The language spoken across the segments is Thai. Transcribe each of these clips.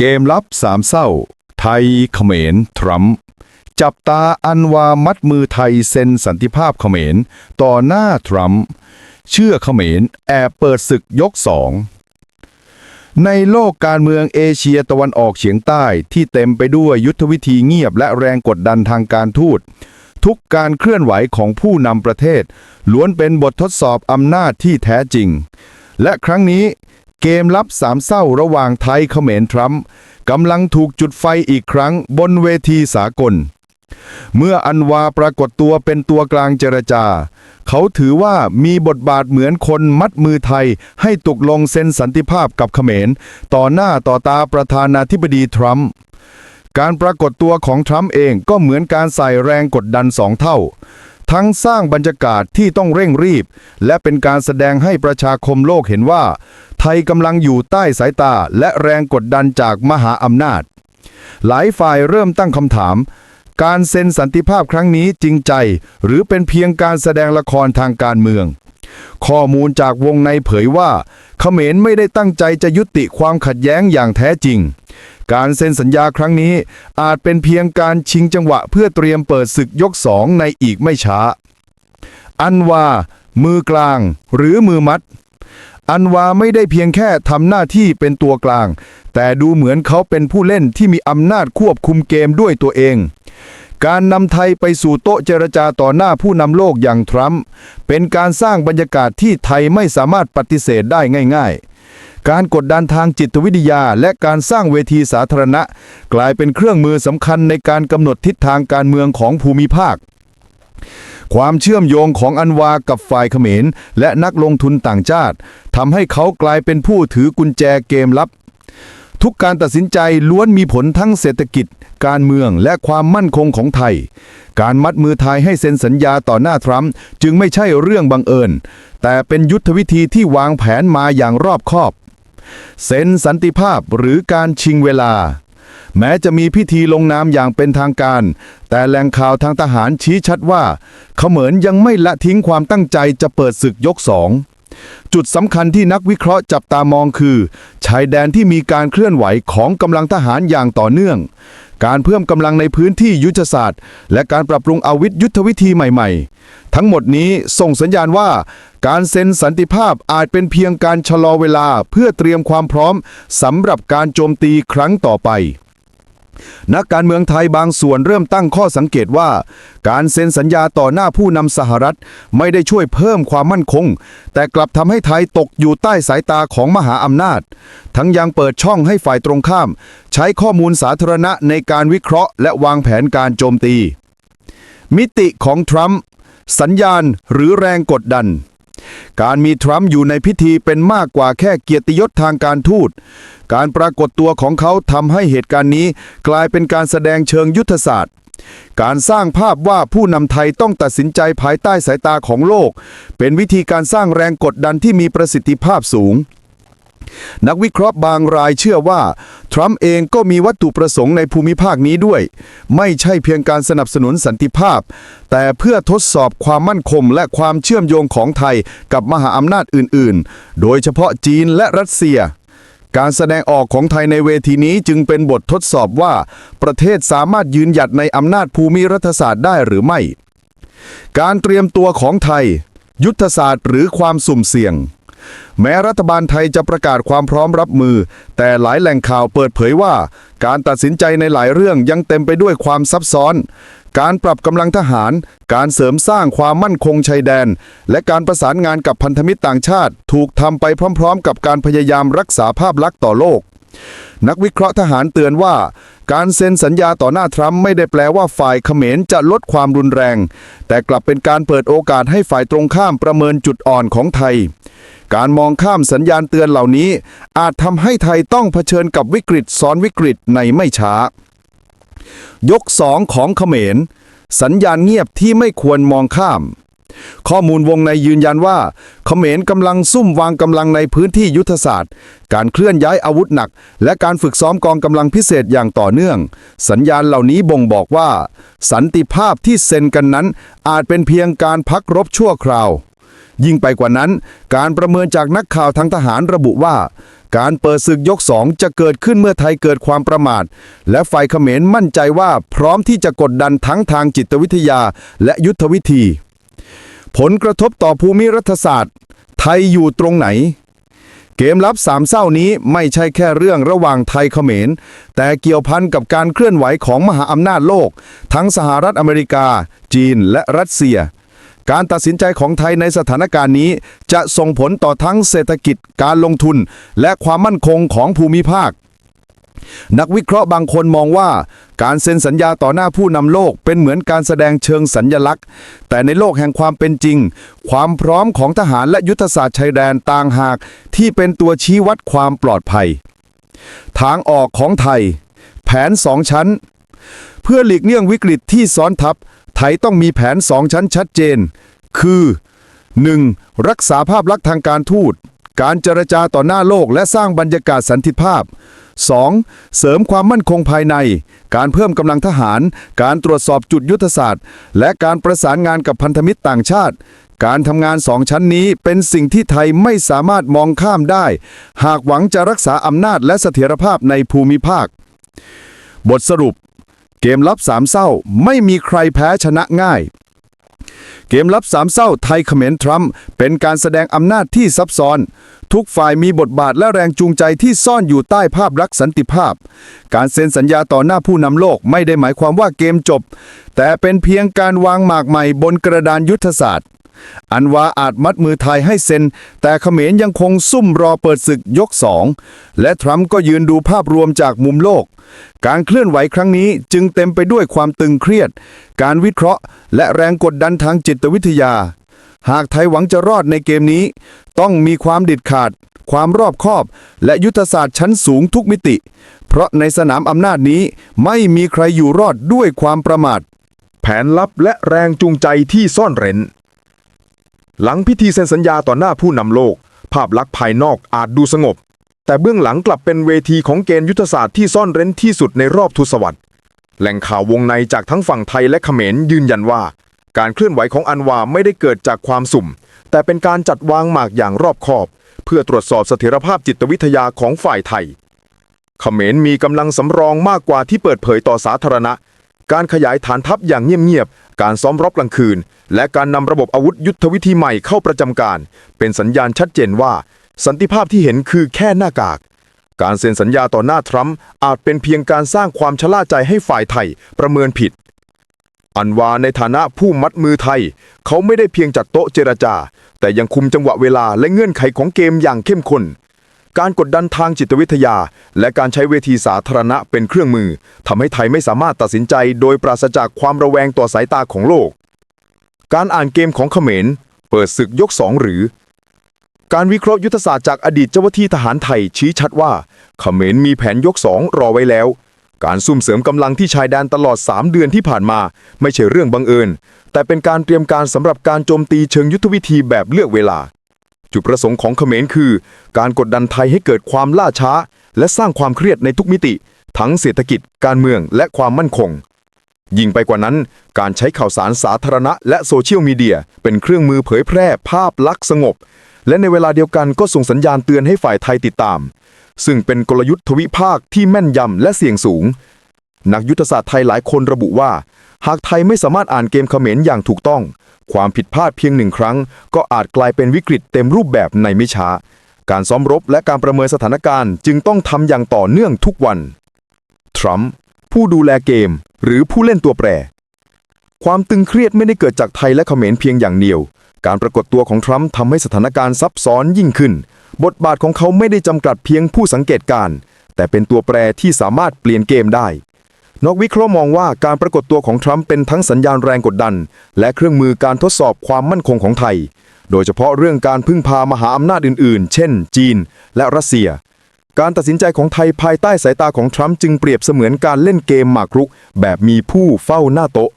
เกมลับสามเศร้า ไทยเขมร ทรัมป์จับตาอันวามัดมือไทยเซ็นสันติภาพเขมร ต่อหน้าทรัมป์เชื่อเขมร แอบเปิดศึกยกสอง ในโลกการเมืองเอเชียตะวันออกเฉียงใต้ที่เต็มไปด้วยยุทธวิธีเงียบและแรงกดดันทางการทูต ทุกการเคลื่อนไหวของผู้นำประเทศ ล้วนเป็นบททดสอบอำนาจที่แท้จริง และครั้งนี้ เกมลับสามเศร้าระหว่างไทยเขมรทรัมป์กำลังถูกจุดไฟอีกครั้งบนเวทีสากล เมื่ออันวาปรากฏตัวเป็นตัวกลางเจรจา เขาถือว่ามีบทบาทเหมือนคนมัดมือไทยให้ตกลงเซ็นสันติภาพกับเขมร ต่อหน้าต่อตาประธานาธิบดีทรัมป์การปรากฏตัวของทรัมป์เองก็เหมือนการใส่แรงกดดันสองเท่า ทั้งสร้างบรรยากาศที่ต้องเร่งรีบ และเป็นการแสดงให้ประชาคมโลกเห็นว่า ไทยกำลังอยู่ใต้สายตาและแรงกดดันจากมหาอำนาจ หลายฝ่ายเริ่มตั้งคำถาม การเซ็นสันติภาพครั้งนี้จริงใจ หรือเป็นเพียงการแสดงละครทางการเมือง ข้อมูลจากวงในเผยว่า เขมรไม่ได้ตั้งใจจะยุติความขัดแย้งอย่างแท้จริง การเซ็นสัญญาครั้งนี้ อาจเป็นเพียงการชิงจังหวะเพื่อเตรียมเปิดศึกยกสองในอีกไม่ช้า อันวา มือกลาง หรือมือมัด อันวาไม่ได้เพียงแค่ทำหน้าที่เป็นตัวกลาง แต่ดูเหมือนเขาเป็นผู้เล่นที่มีอำนาจควบคุมเกมด้วยตัวเองการนำไทยไปสู่โต๊ะเจรจาต่อหน้าผู้นำโลกอย่างทรัมป์เป็นการสร้างบรรยากาศที่ไทยไม่สามารถปฏิเสธได้ง่าย ๆ การกดดันทางจิตวิทยา และการสร้างเวทีสาธารณะ กลายเป็นเครื่องมือสำคัญในการกำหนดทิศทางการเมืองของภูมิภาค ความเชื่อมโยงของอันวากับฝ่ายเขมร และนักลงทุนต่างชาติทำให้เขากลายเป็นผู้ถือกุญแจเกมลับ ทุกการตัดสินใจล้วนมีผลทั้งเศรษฐกิจ การเมืองและความมั่นคงของไทย การมัดมือไทยให้เซ็นสัญญาต่อหน้าทรัมป์จึงไม่ใช่เรื่องบังเอิญ แต่เป็นยุทธวิธีที่วางแผนมาอย่างรอบคอบ เซ็นสันติภาพหรือการชิงเวลา แม้จะมีพิธีลงนามอย่างเป็นทางการ แต่แหล่งข่าวทางทหารชี้ชัดว่า เขมรยังไม่ละทิ้งความตั้งใจจะเปิดศึกยกสองจุดสำคัญที่นักวิเคราะห์จับตามองคือ ชายแดนที่มีการเคลื่อนไหวของกำลังทหารอย่างต่อเนื่อง การเพิ่มกำลังในพื้นที่ยุทธศาสตร์ และการปรับปรุงอาวุธยุทธวิธีใหม่ๆ ทั้งหมดนี้ส่งสัญญาณว่า การเซ็นสันติภาพอาจเป็นเพียงการชะลอเวลาเพื่อเตรียมความพร้อมสำหรับการโจมตีครั้งต่อไป นักการเมืองไทยบางส่วนเริ่มตั้งข้อสังเกตว่า การเซ็นสัญญาต่อหน้าผู้นำสหรัฐไม่ได้ช่วยเพิ่มความมั่นคง แต่กลับทำให้ไทยตกอยู่ใต้สายตาของมหาอำนาจ ทั้งยังเปิดช่องให้ฝ่ายตรงข้าม ใช้ข้อมูลสาธารณะในการวิเคราะห์ และวางแผนการโจมตี มิติของทรัมป์สัญญาณหรือแรงกดดัน การมีทรัมป์อยู่ในพิธีเป็นมากกว่าแค่เกียรติยศทางการทูต การปรากฏตัวของเขาทำให้เหตุการณ์นี้กลายเป็นการแสดงเชิงยุทธศาสตร์ การสร้างภาพว่าผู้นำไทยต้องตัดสินใจภายใต้สายตาของโลก เป็นวิธีการสร้างแรงกดดันที่มีประสิทธิภาพสูง นักวิเคราะห์บางรายเชื่อว่า ทรัมป์เองก็มีวัตถุประสงค์ในภูมิภาคนี้ด้วย ไม่ใช่เพียงการสนับสนุนสันติภาพ แต่เพื่อทดสอบความมั่นคงและความเชื่อมโยงของไทยกับมหาอำนาจอื่น ๆ โดยเฉพาะจีนและรัสเซีย การแสดงออกของไทยในเวทีนี้จึงเป็นบททดสอบว่า ประเทศสามารถยืนหยัดในอำนาจภูมิรัฐศาสตร์ได้หรือไม่ การเตรียมตัวของไทย ยุทธศาสตร์หรือความสุ่มเสี่ยง แม้รัฐบาลไทยจะประกาศความพร้อมรับมือ แต่หลายแหล่งข่าวเปิดเผยว่า การตัดสินใจในหลายเรื่องยังเต็มไปด้วยความซับซ้อน การปรับกำลังทหาร การเสริมสร้างความมั่นคงชายแดน และการประสานงานกับพันธมิตรต่างชาติ ถูกทำไปพร้อม ๆ กับการพยายามรักษาภาพลักษณ์ต่อโลกนักวิเคราะห์ทหารเตือนว่า การเซ็นสัญญาต่อหน้าทรัมป์ไม่ได้แปลว่าฝ่ายเขมรจะลดความรุนแรง แต่กลับเป็นการเปิดโอกาสให้ฝ่ายตรงข้ามประเมินจุดอ่อนของไทย การมองข้ามสัญญาณเตือนเหล่านี้ อาจทำให้ไทยต้องเผชิญกับวิกฤตซ้อนวิกฤตในไม่ช้า ยกสองของเขมร สัญญาณเงียบที่ไม่ควรมองข้าม ข้อมูลวงในยืนยันว่า เขมรกำลังซุ่มวางกำลังในพื้นที่ยุทธศาสตร์ การเคลื่อนย้ายอาวุธหนัก และการฝึกซ้อมกองกำลังพิเศษอย่างต่อเนื่อง สัญญาณเหล่านี้บ่งบอกว่า สันติภาพที่เซ็นกันนั้น อาจเป็นเพียงการพักรบชั่วคราว ยิ่งไปกว่านั้น การประเมินจากนักข่าวทางทหารระบุว่า การเปิดศึกยกสองจะเกิดขึ้นเมื่อไทยเกิดความประมาท และฝ่ายเขมรมั่นใจว่าพร้อมที่จะกดดันทั้งทางจิตวิทยาและยุทธวิธี ผลกระทบต่อภูมิรัฐศาสตร์ ไทยอยู่ตรงไหนเกมลับสามเศร้านี้ไม่ใช่แค่เรื่องระหว่างไทยเขมร แต่เกี่ยวพันกับการเคลื่อนไหวของมหาอำนาจโลก ทั้งสหรัฐอเมริกา จีนและรัสเซีย การตัดสินใจของไทยในสถานการณ์นี้ จะส่งผลต่อทั้งเศรษฐกิจการลงทุน และความมั่นคงของภูมิภาค นักวิเคราะห์บางคนมองว่า การเซ็นสัญญาต่อหน้าผู้นำโลกเป็นเหมือนการแสดงเชิงสัญญลักษณ์ แต่ในโลกแห่งความเป็นจริง ความพร้อมของทหารและยุทธศาสตร์ชายแดนต่างหาก ที่เป็นตัวชี้วัดความปลอดภัย ทางออกของไทย แผนสองชั้น เพื่อหลีกเลี่ยงวิกฤตที่ซ้อนทับ ไทยต้องมีแผนสองชั้นชัดเจน คือ 1. รักษาภาพลักษณ์ทางการทูต การเจรจาต่อหน้าโลกและสร้างบรรยากาศสันติภาพ 2. เสริมความมั่นคงภายใน การเพิ่มกำลังทหาร การตรวจสอบจุดยุทธศาสตร์ และการประสานงานกับพันธมิตรต่างชาติ การทำงานสองชั้นนี้เป็นสิ่งที่ไทยไม่สามารถมองข้ามได้ หากหวังจะรักษาอำนาจและเสถียรภาพในภูมิภาค บทสรุป เกมลับสามเศร้าไม่มีใครแพ้ชนะง่าย เกมลับสามเศร้าไทยเขมรทรัมป์เป็นการแสดงอำนาจที่ซับซ้อน ทุกฝ่ายมีบทบาทและแรงจูงใจที่ซ่อนอยู่ใต้ภาพลักษณ์สันติภาพ การเซ็นสัญญาต่อหน้าผู้นำโลกไม่ได้หมายความว่าเกมจบ แต่เป็นเพียงการวางหมากใหม่บนกระดานยุทธศาสตร์ อันวาอาจมัดมือไทยให้เซ็น แต่เขมรยังคงซุ่มรอเปิดศึกยกสอง และทรัมป์ก็ยืนดูภาพรวมจากมุมโลก การเคลื่อนไหวครั้งนี้จึงเต็มไปด้วยความตึงเครียด การวิเคราะห์ และแรงกดดันทางจิตวิทยา หากไทยหวังจะรอดในเกมนี้ ต้องมีความเด็ดขาด ความรอบคอบ และยุทธศาสตร์ชั้นสูงทุกมิติ เพราะในสนามอำนาจนี้ไม่มีใครอยู่รอดด้วยความประมาทแผนลับและแรงจูงใจที่ซ่อนเร้น หลังพิธีเซ็นสัญญาต่อหน้าผู้นำโลก ภาพลักษณ์ภายนอกอาจดูสงบ แต่เบื้องหลังกลับเป็นเวทีของเกณฑ์ยุทธศาสตร์ที่ซ่อนเร้นที่สุดในรอบทศวรรษแหล่งข่าววงในจากทั้งฝั่งไทยและเขมรยืนยันว่า การเคลื่อนไหวของอันวาไม่ได้เกิดจากความสุ่ม แต่เป็นการจัดวางหมากอย่างรอบคอบ เพื่อตรวจสอบเสถียรภาพจิตวิทยาของฝ่ายไทยเขมรมีกำลังสำรองมากกว่าที่เปิดเผยต่อสาธารณะ การขยายฐานทัพอย่างเงียบๆ การซ้อมรบกลางคืน และการนำระบบอาวุธยุทธวิธีใหม่เข้าประจำการ เป็นสัญญาณชัดเจนว่า สันติภาพที่เห็นคือแค่หน้ากาก การเซ็นสัญญาต่อหน้าทรัมป์อาจเป็นเพียงการสร้างความชะล่าใจให้ฝ่ายไทยประเมินผิด อันวาในฐานะผู้มัดมือไทย เขาไม่ได้เพียงจัดโต๊ะเจรจา แต่ยังคุมจังหวะเวลาและเงื่อนไขของเกมอย่างเข้มข้น การกดดันทางจิตวิทยา และการใช้เวทีสาธารณะเป็นเครื่องมือทำให้ไทยไม่สามารถตัดสินใจโดยปราศจากความระแวงต่อสายตาของโลก การอ่านเกมของเขมร เปิดศึกยกสองหรือ การวิเคราะห์ยุทธศาสตร์จากอดีตเจ้าหน้าที่ทหารไทยชี้ชัดว่าเขมรมีแผนยกสองรอไว้แล้ว การซุ่มเสริมกำลังที่ชายแดนตลอด 3 เดือนที่ผ่านมา ไม่ใช่เรื่องบังเอิญ แต่เป็นการเตรียมการสำหรับการโจมตีเชิงยุทธวิธีแบบเลือกเวลา จุดประสงค์ของเขมรคือ การกดดันไทยให้เกิดความล่าช้า และสร้างความเครียดในทุกมิติ ทั้งเศรษฐกิจ การเมืองและความมั่นคง ยิ่งไปกว่านั้น การใช้ข่าวสารสาธารณะ และโซเชียลมีเดีย เป็นเครื่องมือเผยแพร่ภาพลักษณ์สงบ และในเวลาเดียวกันก็ส่งสัญญาณเตือนให้ฝ่ายไทยติดตาม ซึ่งเป็นกลยุทธ์ทวิภาคที่แม่นยำและเสี่ยงสูง นักยุทธศาสตร์ไทยหลายคนระบุว่า หากไทยไม่สามารถอ่านเกมเขมรอย่างถูกต้อง ความผิดพลาดเพียงหนึ่งครั้ง ก็อาจกลายเป็นวิกฤตเต็มรูปแบบในไม่ช้า การซ้อมรบและการประเมินสถานการณ์ จึงต้องทำอย่างต่อเนื่องทุกวัน ทรัมป์ผู้ดูแลเกม หรือผู้เล่นตัวแปร ความตึงเครียดไม่ได้เกิดจากไทยและเขมรเพียงอย่างเดียว การปรากฏตัวของทรัมป์ทำให้สถานการณ์ซับซ้อนยิ่งขึ้น บทบาทของเขาไม่ได้จำกัดเพียงผู้สังเกตการณ์แต่เป็นตัวแปรที่สามารถเปลี่ยนเกมได้ นักวิเคราะห์มองว่าการปรากฏตัวของทรัมป์เป็นทั้งสัญญาณแรงกดดัน และเครื่องมือการทดสอบความมั่นคงของไทย โดยเฉพาะเรื่องการพึ่งพามหาอำนาจอื่นๆ เช่น จีน และรัสเซีย การตัดสินใจของไทยภายใต้สายตาของทรัมป์จึงเปรียบเสมือนการเล่นเกมหมากรุก แบบมีผู้เฝ้าหน้าโต๊ะ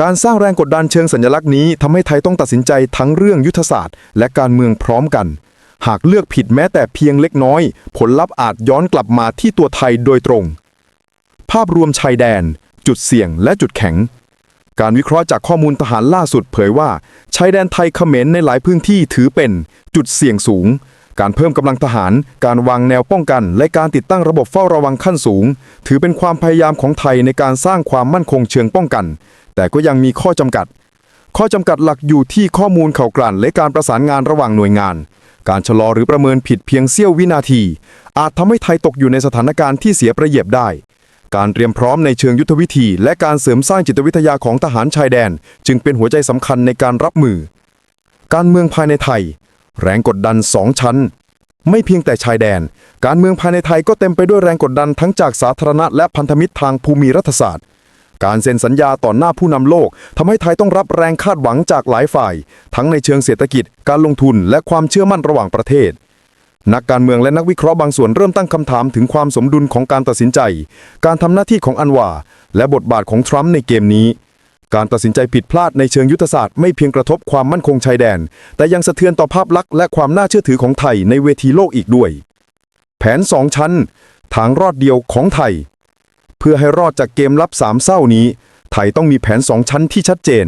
การสร้างแรงกดดันเชิงสัญลักษณ์นี้ทำให้ไทยต้องตัดสินใจทั้งเรื่องยุทธศาสตร์ และการเมืองพร้อมกัน หากเลือกผิดแม้แต่เพียงเล็กน้อย ผลลัพธ์อาจย้อนกลับมาที่ตัวไทยโดยตรง ภาพรวมชายแดน จุดเสี่ยงและจุดแข็ง การวิเคราะห์จากข้อมูลทหารล่าสุดเผยว่า ชายแดนไทยเขมรในหลายพื้นที่ถือเป็นจุดเสี่ยงสูง การเพิ่มกำลังทหาร การวางแนวป้องกัน และการติดตั้งระบบเฝ้าระวังขั้นสูง ถือเป็นความพยายามของไทยในการสร้างความมั่นคงเชิงป้องกัน แต่ก็ยังมีข้อจำกัด ข้อจำกัดหลักอยู่ที่ข้อมูลข่าวกลั่นและการประสานงานระหว่างหน่วยงานการชะลอหรือประเมินผิดเพียงเสี้ยววินาที อาจทำให้ไทยตกอยู่ในสถานการณ์ที่เสียประเยียบได้ การเตรียมพร้อมในเชิงยุทธวิธี และการเสริมสร้างจิตวิทยาของทหารชายแดน จึงเป็นหัวใจสำคัญในการรับมือ การเมืองภายในไทย แรงกดดันสองชั้น ไม่เพียงแต่ชายแดน การเมืองภายในไทยก็เต็มไปด้วยแรงกดดันทั้งจากสาธารณะและพันธมิตรทางภูมิรัฐศาสตร์การเซ็นสัญญาต่อหน้าผู้นำโลกทำให้ไทยต้องรับแรงคาดหวังจากหลายฝ่าย ทั้งในเชิงเศรษฐกิจ การลงทุนและความเชื่อมั่นระหว่างประเทศ นักการเมืองและนักวิเคราะห์บางส่วนเริ่มตั้งคำถามถึงความสมดุลของการตัดสินใจ การทำหน้าที่ของอันวาและบทบาทของทรัมป์ในเกมนี้ การตัดสินใจผิดพลาดในเชิงยุทธศาสตร์ไม่เพียงกระทบความมั่นคงชายแดน แต่ยังสะเทือนต่อภาพลักษณ์และความน่าเชื่อถือของไทยในเวทีโลกอีกด้วย แผนสองชั้น ทางรอดเดียวของไทย เพื่อให้รอดจากเกมลับสามเศร้านี้ ไทยต้องมีแผนสองชั้นที่ชัดเจน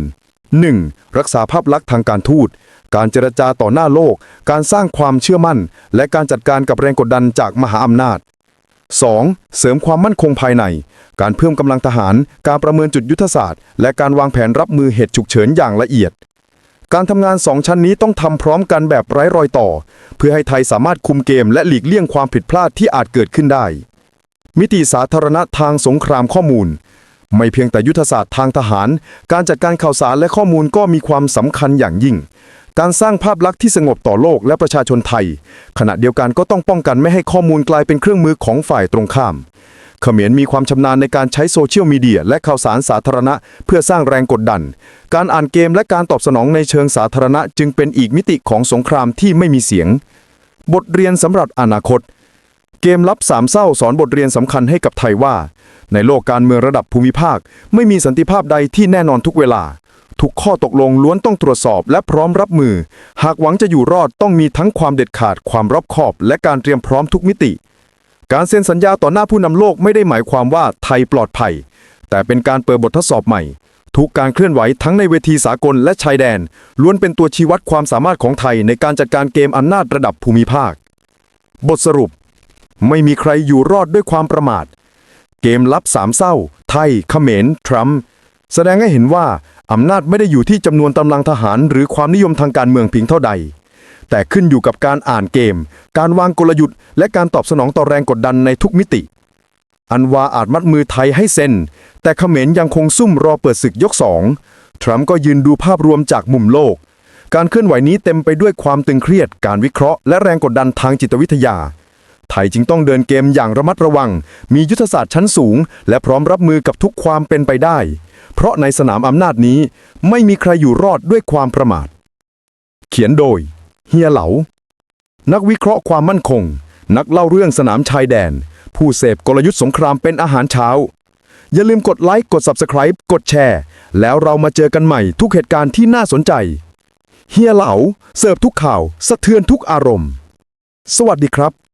1. รักษาภาพลักษณ์ทางการทูต การเจรจาต่อหน้าโลก การสร้างความเชื่อมั่น และการจัดการกับแรงกดดันจากมหาอำนาจ 2. เสริมความมั่นคงภายใน การเพิ่มกำลังทหาร การประเมินจุดยุทธศาสตร์ และการวางแผนรับมือเหตุฉุกเฉินอย่างละเอียด การทำงานสองชั้นนี้ต้องทำพร้อมกันแบบไร้รอยต่อ เพื่อให้ไทยสามารถคุมเกมและหลีกเลี่ยงความผิดพลาดที่อาจเกิดขึ้นได้ มิติสาธารณะทางสงครามข้อมูล ไม่เพียงแต่ยุทธศาสตร์ทางทหาร การจัดการข่าวสารและข้อมูลก็มีความสำคัญอย่างยิ่ง การสร้างภาพลักษณ์ที่สงบต่อโลกและประชาชนไทย ขณะเดียวกันก็ต้องป้องกันไม่ให้ข้อมูลกลายเป็นเครื่องมือของฝ่ายตรงข้ามเขมรมีความชำนาญในการใช้โซเชียลมีเดียและข่าวสารสาธารณะ เพื่อสร้างแรงกดดัน การอ่านเกมและการตอบสนองในเชิงสาธารณะ จึงเป็นอีกมิติของสงครามที่ไม่มีเสียง บทเรียนสำหรับอนาคต เกมลับสามเศร้าสอนบทเรียนสำคัญให้กับไทยว่า ในโลกการเมืองระดับภูมิภาค ไม่มีสันติภาพใดที่แน่นอนทุกเวลา ทุกข้อตกลงล้วนต้องตรวจสอบและพร้อมรับมือ หากหวังจะอยู่รอดต้องมีทั้งความเด็ดขาดความรอบคอบ และการเตรียมพร้อมทุกมิติ การเซ็นสัญญาต่อหน้าผู้นำโลกไม่ได้หมายความว่าไทยปลอดภัย แต่เป็นการเปิดบททดสอบใหม่ ทุกการเคลื่อนไหวทั้งในเวทีสากลและชายแดน ล้วนเป็นตัวชี้วัดความสามารถของไทยในการจัดการเกมอำนาจระดับภูมิภาค บทสรุป ไม่มีใครอยู่รอดด้วยความประมาท เกมลับสามเศร้า ไทยเขมร ทรัมป์แสดงให้เห็นว่าอำนาจไม่ได้อยู่ที่จำนวนกำลังทหาร หรือความนิยมทางการเมืองเพียงเท่าใด แต่ขึ้นอยู่กับการอ่านเกม การวางกลยุทธ์ และการตอบสนองต่อแรงกดดันในทุกมิติ อันวาอาจมัดมือไทยให้เซ็น แต่เขมรยังคงซุ่มรอเปิดศึกยกสองทรัมป์ก็ยืนดูภาพรวมจากมุมโลก การเคลื่อนไหวนี้เต็มไปด้วยความตึงเครียด การวิเคราะห์ และแรงกดดันทางจิตวิทยา ไทยจึงต้องเดินเกมอย่างระมัดระวัง มียุทธศาสตร์ชั้นสูง และพร้อมรับมือกับทุกความเป็นไปได้ เพราะในสนามอำนาจนี้ไม่มีใครอยู่รอดด้วยความประมาท เขียนโดย เฮียเหลา นักวิเคราะห์ความมั่นคง นักเล่าเรื่องสนามชายแดน ผู้เสพกลยุทธ์สงครามเป็นอาหารเช้า อย่าลืมกดไลค์กด Subscribe กดแชร์ แล้วเรามาเจอกันใหม่ทุกเหตุการณ์ที่น่าสนใจ เฮียเหลาเสิร์ฟทุกข่าว สะเทือนทุกอารมณ์ สวัสดีครับ